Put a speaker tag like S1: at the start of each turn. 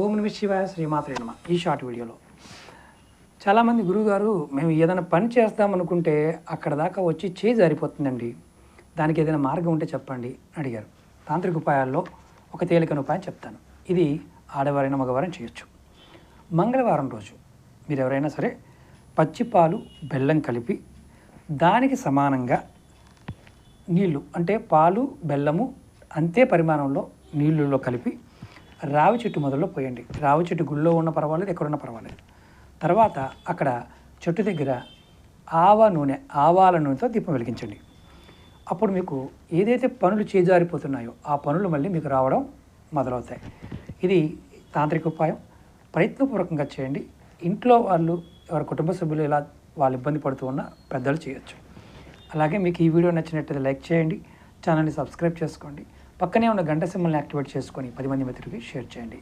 S1: ఓం నమ శివాయ శ్రీమాత్రే నమ ఈ షార్ట్ వీడియోలో. చాలామంది గురువుగారు మేము ఏదైనా పని చేస్తామనుకుంటే అక్కడ దాకా వచ్చి చేయి జారిపోతుందండి. దానికి ఏదైనా మార్గం ఉంటే చెప్పండి అని అడిగారు. తాంత్రిక ఉపాయాల్లో ఒక తేలికన ఉపాయం చెప్తాను. ఇది ఆడవారైనా మగవారైనా చేయొచ్చు. మంగళవారం రోజు మీరు ఎవరైనా సరే పచ్చి పాలు బెల్లం కలిపి దానికి సమానంగా నీళ్ళు అంటే పాలు బెల్లము అంతే పరిమాణంలో నీళ్ళల్లో కలిపి రావి చెట్టు మొదల్లో పోయండి. రావి చెట్టు గుళ్ళో ఉన్న పర్వాలేదు ఎక్కడున్నా పర్వాలేదు. తర్వాత అక్కడ చెట్టు దగ్గర ఆవ నూనె ఆవాల నూనెతో దీపం వెలిగించండి. అప్పుడు మీకు ఏదైతే పనులు చేజారిపోతున్నాయో ఆ పనులు మళ్ళీ మీకు రావడం మొదలవుతాయి. ఇది తాంత్రిక ఉపాయం. ప్రయత్నపూర్వకంగా చేయండి. ఇంట్లో వాళ్ళు ఎవరి కుటుంబ సభ్యులు ఇలా వాళ్ళు ఇబ్బంది పడుతూ ఉన్న పెద్దలు చేయొచ్చు. అలాగే మీకు ఈ వీడియో నచ్చినట్లయితే లైక్ చేయండి. ఛానల్ని సబ్స్క్రైబ్ చేసుకోండి. పక్కనే ఉన్న గంట సింబల్ని యాక్టివేట్ చేసుకొని పది మంది మిత్రులకి షేర్ చేయండి.